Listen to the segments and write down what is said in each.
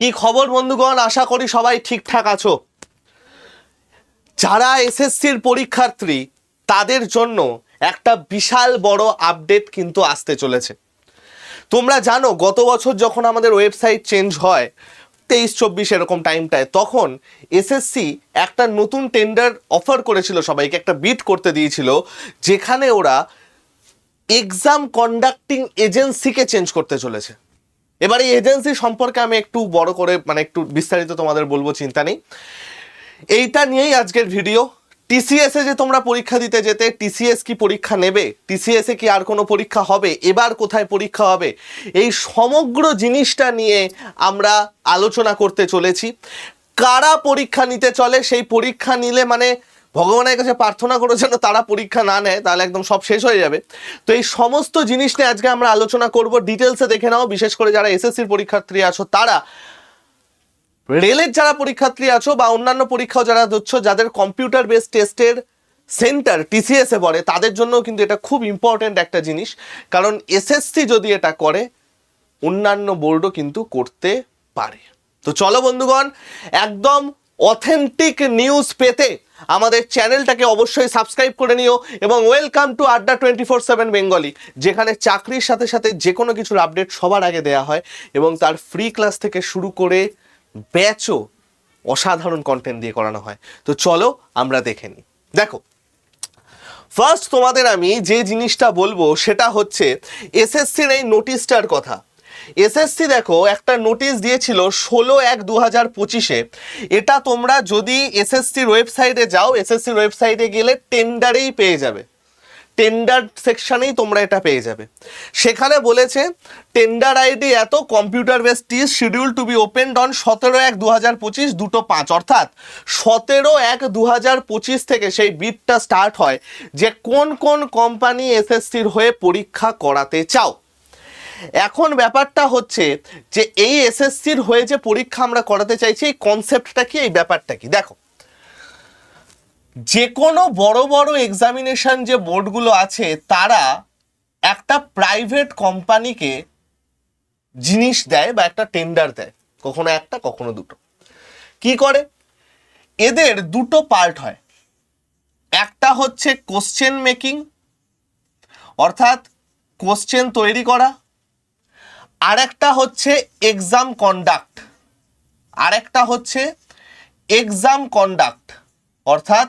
কি খবর, বন্ধুগণ? আশা করি সবাই ঠিকঠাক আছো। যারা এসএসসির পরীক্ষার্থী, তাদের জন্য একটা বিশাল বড় আপডেট কিন্তু আসতে চলেছে। তোমরা জানো, গত বছর যখন আমাদের ওয়েবসাইট চেঞ্জ হয়, তেইশ, চব্বিশ এরকম টাইমটায়, তখন এসএসসি একটা নতুন টেন্ডার অফার করেছিল সবাইকে, একটা বিট করতে দিয়েছিল, যেখানে ওরা এক্সাম কন্ডাক্টিং এজেন্সিকে চেঞ্জ করতে চলেছে। এবার এই এজেন্সি সম্পর্কে আমি একটু বড় করে মানে একটু বিস্তারিত তোমাদের বলব, চিন্তা নেই। এইটা নিয়েই আজকের ভিডিও টিসিএস যে তোমরা পরীক্ষা দিতে যেতে টিসিএস কি পরীক্ষা নেবে? টিসিএস কি আর কোনো পরীক্ষা হবে? এবার কোথায় পরীক্ষা হবে? এই সমগ্র জিনিসটা নিয়ে আমরা আলোচনা করতে চলেছি। কারা পরীক্ষা নিতে চলে? সেই পরীক্ষা নিলে মানে ভগবানের কাছে প্রার্থনা করে যেন তারা পরীক্ষা না নেয়, তাহলে একদম সব শেষ হয়ে যাবে। তো এই সমস্ত জিনিস নিয়ে আজকে আমরা আলোচনা করব। ডিটেলসে দেখে নাও, বিশেষ করে যারা এসএসসির পরীক্ষার্থী আছো, তারা রেলের যারা পরীক্ষার্থী আছো বা অন্যান্য পরীক্ষাও যারা দিচ্ছ যাদের কম্পিউটার বেস টেস্টের সেন্টার টিসিএস পড়ে, তাদের জন্য কিন্তু এটা খুব ইম্পর্ট্যান্ট একটা জিনিস। কারণ এসএসসি যদি এটা করে, অন্যান্য বোর্ডও কিন্তু করতে পারে। তো চলো বন্ধুগণ, একদম অথেন্টিক নিউজ পেতে আমাদের চ্যানেলটাকে অবশ্যই সাবস্ক্রাইব করে নিও এবং welcome to Adda twenty four seven Bengali, যেখানে চাকরির সাথে সাথে যে কোনো কিছুর আপডেট সবার আগে দেওয়া হয় এবং তার ফ্রি ক্লাস থেকে শুরু করে ব্যাচও অসাধারণ কন্টেন্ট দিয়ে করানো হয়। তো চলো আমরা দেখে নিই। দেখো ফার্স্ট তোমাদের আমি যে জিনিসটা বলব সেটা হচ্ছে এসএসসির এই নোটিশটার কথা। এসএসসি দেখো, একটা নোটিশ দিয়েছিল ষোলো এক দু হাজার পঁচিশে। এটা তোমরা যদি এসএসসির ওয়েবসাইটে যাও এসএসসির ওয়েবসাইটে গেলে টেন্ডারেই পেয়ে যাবে। টেন্ডার সেকশানেই তোমরা এটা পেয়ে যাবে। সেখানে বলেছে, টেন্ডার আইডি এত, computer base test schedule to be open on সতেরো এক দু হাজার পঁচিশ, দুটো পাঁচ। অর্থাৎ সতেরো এক দু হাজার পঁচিশ থেকে সেই বিটটা স্টার্ট হয় যে কোন কোন কোম্পানি এসএসসির হয়ে পরীক্ষা করাতে চাও। এখন ব্যাপারটা হচ্ছে যে এই এসএসসির হয়ে যে পরীক্ষা আমরা করাতে চাইছি, এই কনসেপ্টটা কি, এই ব্যাপারটা কি? দেখো যে কোনো বড় বড় এক্সামিনেশন যে বোর্ডগুলো আছে, তারা একটা প্রাইভেট কোম্পানিকে জিনিস দেয় বা একটা টেন্ডার দেয়, কখনো একটা, কখনো দুটো। কি করে? এদের দুটো পার্ট হয়। একটা হচ্ছে কোশ্চেন মেকিং অর্থাৎ কোশ্চেন তৈরি করা আরেকটা হচ্ছে এক্সাম কন্ডাক্ট আরেকটা হচ্ছে এক্সাম কন্ডাক্ট অর্থাৎ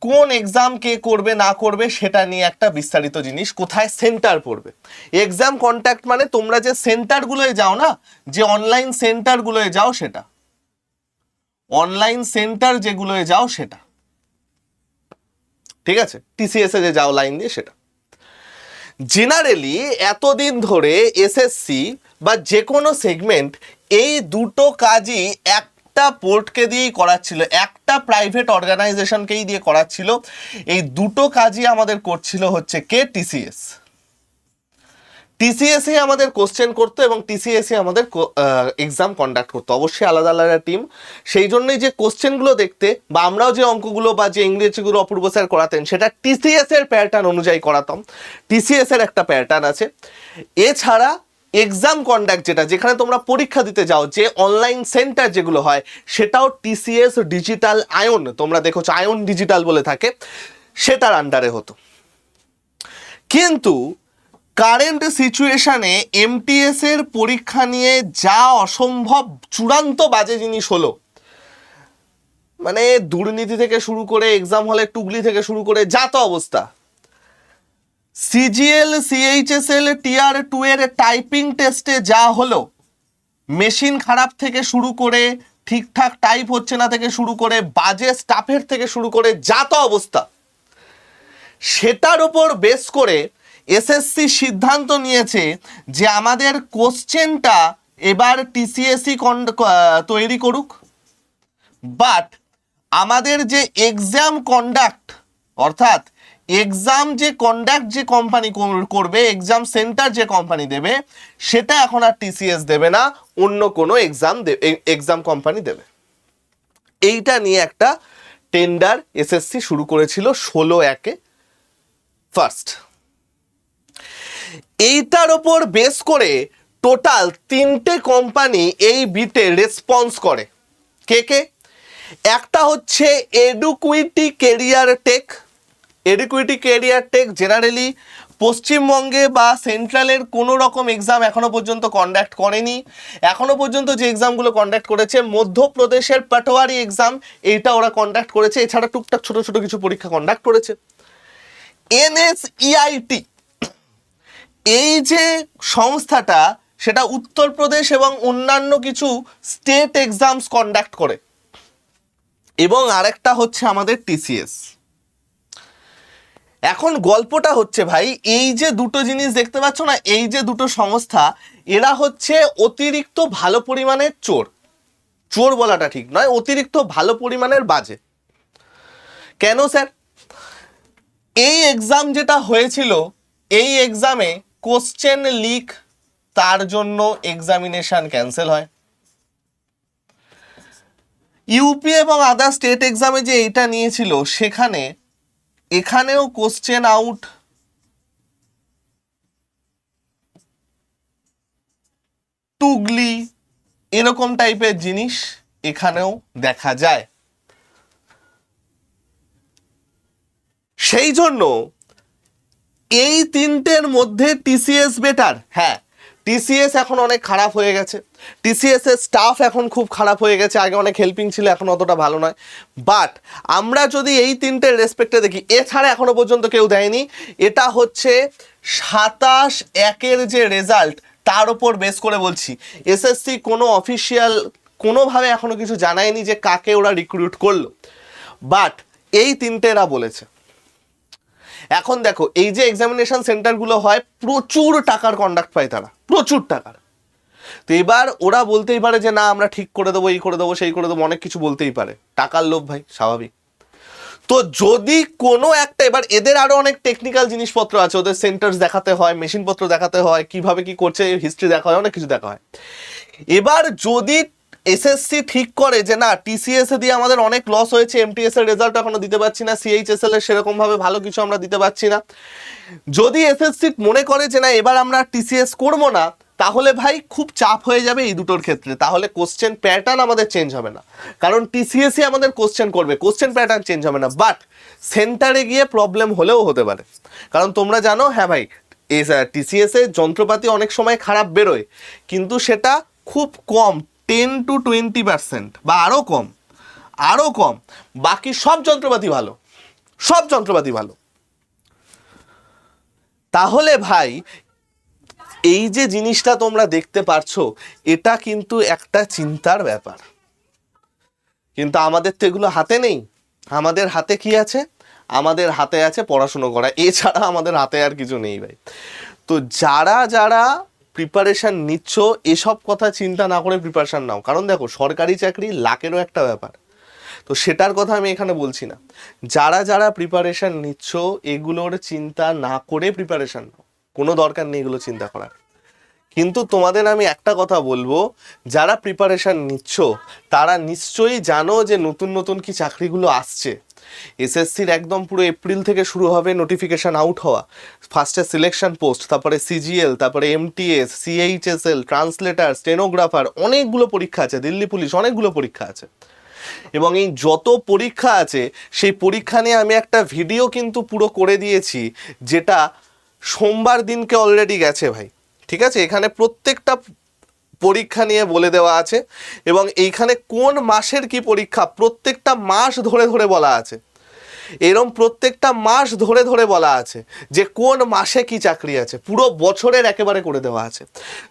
কোন এক্সাম কে করবে, না করবে, সেটা নিয়ে একটা বিস্তারিত জিনিস। কোথায় সেন্টার পড়বে? এক্সাম কন্ট্যাক্ট মানে তোমরা যে সেন্টারগুলোয় যাও না, যে অনলাইন সেন্টারগুলোয় যাও সেটা। অনলাইন সেন্টার যেগুলোয় যাও সেটা। ঠিক আছে? টিসিএস যে যাও লাইন দিয়ে সেটা। জেনারেলি এতদিন ধরে এসএসসি বা যে কোনো সেগমেন্ট এই দুটো কাজই একটা পোর্টকে দিয়েই করাচ্ছিল, একটা প্রাইভেট অর্গানাইজেশনকেই দিয়ে করাচ্ছিল। এই দুটো কাজই আমাদের করছিল হচ্ছে কে টিসিএস টিসিএসই আমাদের কোশ্চেন করতো এবং টিসিএসই আমাদের এক্সাম কন্ডাক্ট করতো। অবশ্যই আলাদা আলাদা টিম সেই জন্যই যে কোশ্চেনগুলো দেখতে বা আমরাও যে অঙ্কগুলো বা যে ইংরেজিগুলো অপূর্ব স্যার করাতেন, সেটা টিসিএস এর প্যাটার্ন অনুযায়ী করাতাম। টিসিএস এর একটা প্যাটার্ন আছে। এছাড়া এক্সাম কন্ডাক্ট যেটা, যেখানে তোমরা পরীক্ষা দিতে যাও, যে অনলাইন সেন্টার যেগুলো হয়, সেটাও টিসিএস ডিজিটাল আয়ন তোমরা দেখো আয়ন ডিজিটাল বলে থাকে, সেটার আন্ডারে হতো। কিন্তু কারেন্ট সিচুয়েশানে এমটিএস এর পরীক্ষা নিয়ে যা অসম্ভব চূড়ান্ত বাজে জিনিস হলো। মানে দুর্নীতি থেকে শুরু করে এক্সাম হলে টুগলি থেকে শুরু করে যা তো অবস্থা সিজিএল সিএইচএসএল টিআর টু এর টাইপিং টেস্টে যা হলো মেশিন খারাপ থেকে শুরু করে, ঠিকঠাক টাইপ হচ্ছে না থেকে শুরু করে, বাজে স্টাফের থেকে শুরু করে যা তো অবস্থা। সেটার উপর বেস করে এসএসসি সিদ্ধান্ত নিয়েছে যে আমাদের কোশ্চেনটা এবার টিসিএসসি তৈরি করুক। বাট আমাদের যে এক্সাম কন্ডাক্ট অর্থাৎ এক্সাম যে কন্ডাক্ট যে কোম্পানি করবে এক্সাম সেন্টার যে কোম্পানি দেবে, সেটা এখন আর টিসিএস দেবে না, অন্য কোনো এক্সাম এক্সাম কোম্পানি দেবে। এইটা নিয়ে একটা টেন্ডার এসএসসি শুরু করেছিল ষোলো একে। ফার্স্ট এইটার ওপর বেস করে টোটাল তিনটে কোম্পানি এই বিটে রেসপন্স করে। কে কে? একটা হচ্ছে Eduquity career tech. Eduquity career tech generally পশ্চিমবঙ্গে বা সেন্ট্রালের কোনো রকম এক্সাম এখনও পর্যন্ত কন্ডাক্ট করেনি। এখনও পর্যন্ত যে এক্সামগুলো কন্ডাক্ট করেছে, মধ্যপ্রদেশের পাটোয়ারি এক্সাম এইটা ওরা কন্ডাক্ট করেছে। এছাড়া টুকটাক ছোট ছোট কিছু পরীক্ষা কন্ডাক্ট করেছে। এনএসইআইটি এই যে সংস্থাটা, সেটা উত্তরপ্রদেশ এবং অন্যান্য কিছু স্টেট এক্সামস কন্ডাক্ট করে। এবং আরেকটা হচ্ছে আমাদের টিসিএস এখন গল্পটা হচ্ছে ভাই, এই যে দুটো জিনিস দেখতে পাচ্ছ না, এই যে দুটো সংস্থা, এরা হচ্ছে অতিরিক্ত ভালো পরিমাণের চোর। চোর বলাটা ঠিক নয়, অতিরিক্ত ভালো পরিমাণের বাজে। কেন স্যার? এই এক্সাম যেটা হয়েছিল, এই এক্সামে কোশ্চেন লিক তার জন্য এক্সামিনেশান ক্যান্সেল হয়। ইউপি এবং আদার স্টেট এক্সামে যে এটা নিয়েছিল, সেখানে, এখানেও কোশ্চেন আউট টুগলি এরকম টাইপের জিনিস এখানেও দেখা যায়। সেই জন্য এই তিনটের মধ্যে টিসিএস বেটার হ্যাঁ টিসিএস এখন অনেক খারাপ হয়ে গেছে। টিসিএস এর স্টাফ এখন খুব খারাপ হয়ে গেছে। আগে অনেক হেল্পিং ছিল, এখন অতটা ভালো নয়। বাট আমরা যদি এই তিনটের রেসপেক্টে দেখি, এছাড়া এখনও পর্যন্ত কেউ দেয়নি। এটা হচ্ছে সাতাশ একের যে রেজাল্ট তার উপর বেস করে বলছি। এসএসসি কোনো অফিসিয়াল কোনোভাবে এখনও কিছু জানায়নি যে কাকে ওরা রিক্রুট করল। বাট এই তিনটেরা বলেছে। এখন দেখো, এই যে এক্সামিনেশন সেন্টারগুলো হয়, প্রচুর টাকার কন্ডাক্ট পায় তারা, প্রচুর টাকার। তো এবার ওরা বলতেই পারে যে, না, আমরা ঠিক করে দেবো, এই করে দেবো, সেই করে দেবো, অনেক কিছু বলতেই পারে। টাকার লোভ ভাই, স্বাভাবিক। তো যদি কোনো একটা, এবার এদের আরও অনেক টেকনিক্যাল জিনিসপত্র আছে, ওদের সেন্টার্স দেখাতে হয় মেশিনপত্র দেখাতে হয়, কীভাবে কি করছে হিস্ট্রি দেখা হয়, অনেক কিছু দেখা হয়। এবার যদি এসএসসি ঠিক করে যে না টিসিএস এ দিয়ে আমাদের অনেক লস হয়েছে এমটিএস এর রেজাল্ট এখনও দিতে পারছি না সিএইচএসএল এর সেরকম ভাবে ভালো কিছু আমরা দিতে পারছি না। যদি এসএসসি মনে করে যে না, এবার আমরা টিসিএস করব না, তাহলে ভাই খুব চাপ হয়ে যাবে এই দুটোর ক্ষেত্রে। তাহলে কোশ্চেন প্যাটার্ন আমাদের চেঞ্জ হবে না। কারণ টিসিএসই আমাদের কোশ্চেন করবে কোশ্চেন প্যাটার্ন চেঞ্জ হবে না। বাট সেন্টারে গিয়ে প্রবলেম হলেও হতে পারে। কারণ তোমরা জানো হ্যাঁ ভাই টিসিএস যন্ত্রপাতি অনেক সময় খারাপ বেরোয়, কিন্তু সেটা খুব কম টেন টু টোয়েন্টি পার্সেন্ট বা আরও কম আরও কম। বাকি সব যন্ত্রপাতি ভালো, সব যন্ত্রপাতি ভালো। তাহলে ভাই, এই যে জিনিসটা তোমরা দেখতে পারছ, এটা কিন্তু একটা চিন্তার ব্যাপার। কিন্তু আমাদের তো এগুলো হাতে নেই। আমাদের হাতে কি আছে? আমাদের হাতে আছে পড়াশুনো করা। এছাড়া আমাদের হাতে আর কিছু নেই ভাই। তো যারা যারা প্রিপারেশন নিচ্ছ, এসব কথা চিন্তা না করে প্রিপারেশান নাও। কারণ দেখো, সরকারি চাকরি লাখেরও একটা ব্যাপার। তো সেটার কথা আমি এখানে বলছি না। যারা যারা প্রিপারেশান নিচ্ছ, এগুলোর চিন্তা না করে প্রিপারেশান নাও। কোনো দরকার নেই এগুলো চিন্তা করার। কিন্তু তোমাদের আমি একটা কথা বলব, যারা প্রিপারেশান নিচ্ছ, তারা নিশ্চয়ই জানো যে নতুন নতুন কি চাকরিগুলো আসছে। এসএসসির একদম পুরো এপ্রিল থেকে শুরু হবে নোটিফিকেশন আউট হওয়া। ফার্স্টে সিলেকশন পোস্ট তারপরে সিজিএল তারপরে এমটিএস সিএইচএসএল ট্রান্সলেটার স্টেনোগ্রাফার অনেকগুলো পরীক্ষা আছে, দিল্লি পুলিশ অনেকগুলো পরীক্ষা আছে। এবং এই যত পরীক্ষা আছে, সেই পরীক্ষা নিয়ে আমি একটা ভিডিও কিন্তু পুরো করে দিয়েছি, যেটা সোমবার দিনকে অলরেডি গেছে ভাই। ঠিক আছে? এখানে প্রত্যেকটা পরীক্ষা নিয়ে বলে দেওয়া আছে এবং এইখানে কোন মাসের কি পরীক্ষা? প্রত্যেকটা মাস ধরে ধরে বলা আছে। এরম প্রত্যেকটা মাস ধরে ধরে বলা আছে যে কোন মাসে কি চাকরি আছে। পুরো বছরের একেবারে করে দেওয়া আছে।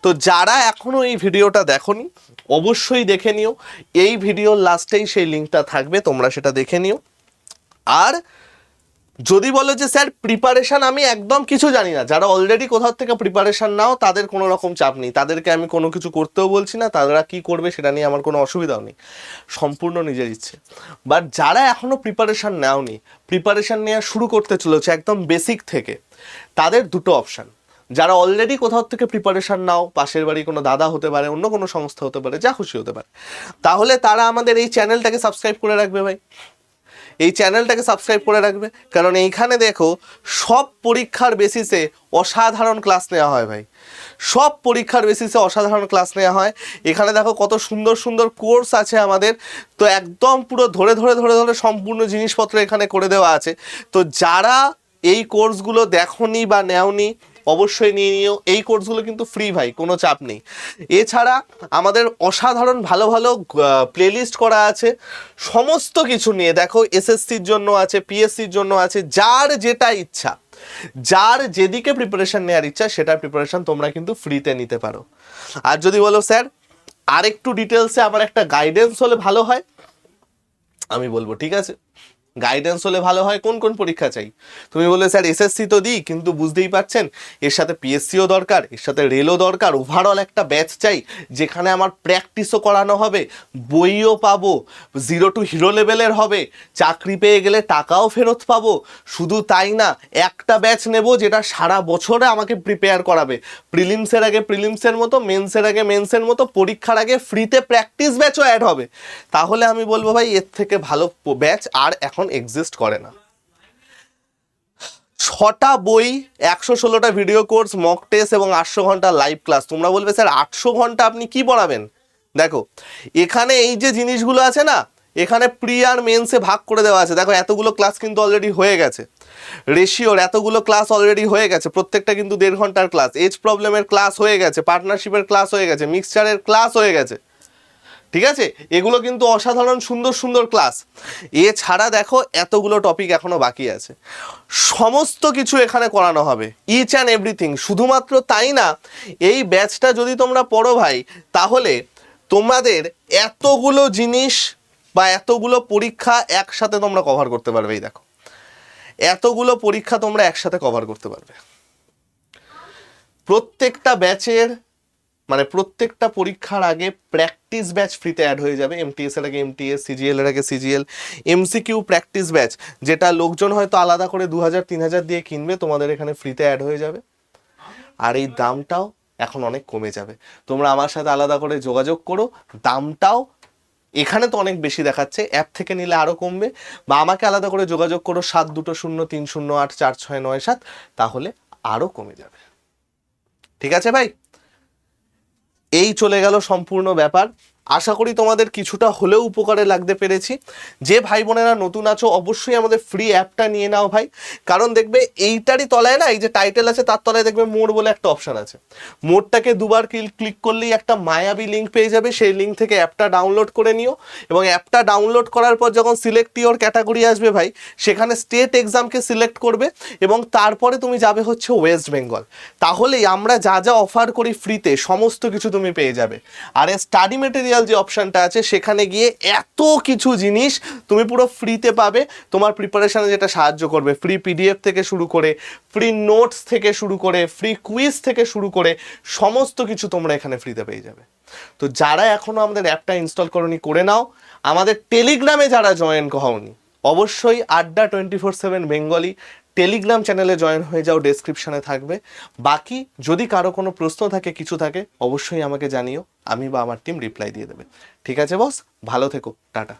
তো যারা এখনও এই ভিডিওটা দেখোনি, অবশ্যই দেখে নিও। এই ভিডিওর লাস্টেই সেই লিঙ্কটা থাকবে, তোমরা সেটা দেখে নিও। আর যদি বলো যে, স্যার প্রিপারেশান আমি একদম কিছু জানি না। যারা অলরেডি কোথাও থেকে প্রিপারেশান নাও, তাদের কোনো রকম চাপ নেই। তাদেরকে আমি কোনো কিছু করতেও বলছি না। তারা কি করবে সেটা নিয়ে আমার কোনো অসুবিধাও নেই। সম্পূর্ণ নিজের ইচ্ছে। বাট যারা এখনও প্রিপারেশন নেওনি প্রিপারেশান নেওয়া শুরু করতে চলেছে একদম বেসিক থেকে, তাদের দুটো অপশান যারা অলরেডি কোথাও থেকে প্রিপারেশান নাও, পাশের বাড়ি কোনো দাদা হতে পারে, অন্য কোনো সংস্থা হতে পারে, যা খুশি হতে পারে। তাহলে তারা আমাদের এই চ্যানেলটাকে সাবস্ক্রাইব করে রাখবে ভাই। এই চ্যানেলটাকে সাবস্ক্রাইব করে রাখবে। কারণ এইখানে দেখো, সব পরীক্ষার বেসিসে অসাধারণ ক্লাস নেওয়া হয় ভাই। সব পরীক্ষার বেসিসে অসাধারণ ক্লাস নেওয়া হয়। এখানে দেখো কত সুন্দর সুন্দর কোর্স আছে আমাদের। তো একদম পুরো ধরে ধরে ধরে ধরে সম্পূর্ণ জিনিসপত্র এখানে করে দেওয়া আছে। তো যারা এই কোর্সগুলো দেখনি বা নেওনি অবশ্যই নিয়ে নিও। এই কোর্সগুলো কিন্তু ফ্রি ভাই, কোনো চাপ নেই। এছাড়া আমাদের অসাধারণ ভালো ভালো প্লেলিস্ট করা আছে। সমস্ত কিছু নিয়ে, দেখো এসএসসির জন্য আছে পিএসসির জন্য আছে, যার যেটা ইচ্ছা। যার যেদিকে প্রিপারেশান নেওয়ার ইচ্ছা সেটা প্রিপারেশন তোমরা কিন্তু ফ্রিতে নিতে পারো। আর যদি বলো, স্যার, আরেকটু ডিটেলসে আমার একটা গাইডেন্স হলে ভালো হয়? আমি বলব, ঠিক আছে? গাইডেন্স হলে ভালো হয়, কোন কোন পরীক্ষা চাই? তুমি বললে, স্যার এসএসসি তো দিই, কিন্তু বুঝতেই পারছেন, এর সাথে পিএসসিও দরকার, এর সাথে রেলও দরকার ওভারঅল একটা ব্যাচ চাই, যেখানে আমার প্র্যাকটিসও করানো হবে, বইও পাবো জিরো টু হিরো লেভেলের হবে, চাকরি পেয়ে গেলে টাকাও ফেরত পাবো, শুধু তাই না, একটা ব্যাচ নেব যেটা সারা বছরে আমাকে প্রিপেয়ার করাবে প্রিলিমসের আগে প্রিলিমসের মতো মেন্সের আগে মেন্সের মতো, পরীক্ষার আগে ফ্রিতে প্র্যাকটিস ব্যাচও অ্যাড হবে। তাহলে আমি বলব, ভাই, এর থেকে ভালো ব্যাচ আর এখন এক্সিস্ট করে না। ছটা বই, একশো ষোলোটা ভিডিও কোর্স মক টেস্ট এবং আটশো ঘণ্টা লাইভ ক্লাস তোমরা বলবে, স্যার, আটশো ঘণ্টা আপনি কি পড়াবেন? দেখো, এখানে এই যে জিনিসগুলো আছে না, এখানে প্রি আর মেন্সে ভাগ করে দেওয়া আছে। দেখো, এতগুলো ক্লাস কিন্তু অলরেডি হয়ে গেছে। রেশিওর এতগুলো ক্লাস অলরেডি হয়ে গেছে, প্রত্যেকটা কিন্তু দেড় ঘণ্টার ক্লাস এজ প্রবলেমের ক্লাস হয়ে গেছে পার্টনারশিপের ক্লাস হয়ে গেছে মিক্সচারের ক্লাস হয়ে গেছে। ঠিক আছে? এগুলো কিন্তু অসাধারণ, সুন্দর সুন্দর ক্লাস এছাড়া দেখো, এতগুলো টপিক এখনও বাকি আছে। সমস্ত কিছু এখানে করানো হবে ইচ অ্যান্ড এভরিথিং শুধুমাত্র তাই না, এই ব্যাচটা যদি তোমরা পড়ো ভাই, তাহলে তোমাদের এতগুলো জিনিস বা এতগুলো পরীক্ষা একসাথে তোমরা কভার করতে পারবে, এই দেখো। এতগুলো পরীক্ষা তোমরা একসাথে কভার করতে পারবে। প্রত্যেকটা ব্যাচের মানে প্রত্যেকটা পরীক্ষার আগে প্র্যাকটিস ব্যাচ ফ্রিতে অ্যাড হয়ে যাবে। এমটিএস এর আগে এমটিএস সিজিএল এর আগে সিজিএল এমসিকিউ প্র্যাকটিস ব্যাচ যেটা লোকজন হয়তো আলাদা করে দু হাজার, তিন হাজার দিয়ে কিনবে, তোমাদের এখানে ফ্রিতে অ্যাড হয়ে যাবে। আর এই দামটাও এখন অনেক কমে যাবে। তোমরা আমার সাথে আলাদা করে যোগাযোগ করো। দামটাও এখানে তো অনেক বেশি দেখাচ্ছে অ্যাপ থেকে নিলে আরও কমবে। বা আমাকে আলাদা করে যোগাযোগ করো, সাত দুটো শূন্য, তিন শূন্য, আট, চার, ছয়, নয়, সাত, তাহলে আরও কমে যাবে। ঠিক আছে ভাই? এই চলে গেল সম্পূর্ণ ব্যাপার। আশা করি তোমাদের কিছুটা হলেও উপকারে লাগতে পেরেছি। যে ভাই বোনেরা নতুন আছো, অবশ্যই আমাদের ফ্রি অ্যাপটা নিয়ে নাও ভাই। কারণ দেখবে এইটারই তলায় না, এই যে টাইটেল আছে, তার তলায় দেখবে মোড বলে একটা অপশান আছে। মোডটাকে দুবার ক্লিক করলেই একটা মায়াবী লিঙ্ক পেয়ে যাবে। সেই লিঙ্ক থেকে অ্যাপটা ডাউনলোড করে নিও। এবং অ্যাপটা ডাউনলোড করার পর যখন সিলেক্ট ইওর ক্যাটাগরি আসবে ভাই, সেখানে স্টেট এক্সামকে সিলেক্ট করবে এবং তারপরে তুমি যাবে হচ্ছে ওয়েস্ট বেঙ্গল তাহলেই আমরা যা যা অফার করি ফ্রিতে সমস্ত কিছু তুমি পেয়ে যাবে। আর স্টাডি মেটেরিয়াল যে অপশানটা আছে, সেখানে গিয়ে এত কিছু জিনিস তুমি পুরো ফ্রিতে পাবে। তোমার প্রিপারেশানে যেটা সাহায্য করবে ফ্রি পিডিএফ থেকে শুরু করে ফ্রি নোটস থেকে শুরু করে ফ্রি কুইজ থেকে শুরু করে, সমস্ত কিছু তোমরা এখানে ফ্রিতে পেয়ে যাবে। তো যারা এখনও আমাদের অ্যাপটা ইনস্টল করনি, করে নাও। আমাদের টেলিগ্রামে যারা জয়েন হওনি, অবশ্যই Adda twenty four seven Bengali Telegram চ্যানেলে জয়েন হয়ে যাও ডেসক্রিপশানে থাকবে। বাকি যদি কারও কোনো প্রশ্ন থাকে, কিছু থাকে, অবশ্যই আমাকে জানিও, আমি বা আমার টিম রিপ্লাই দিয়ে দেবে। ঠিক আছে বস ভালো থেকো, টাটা।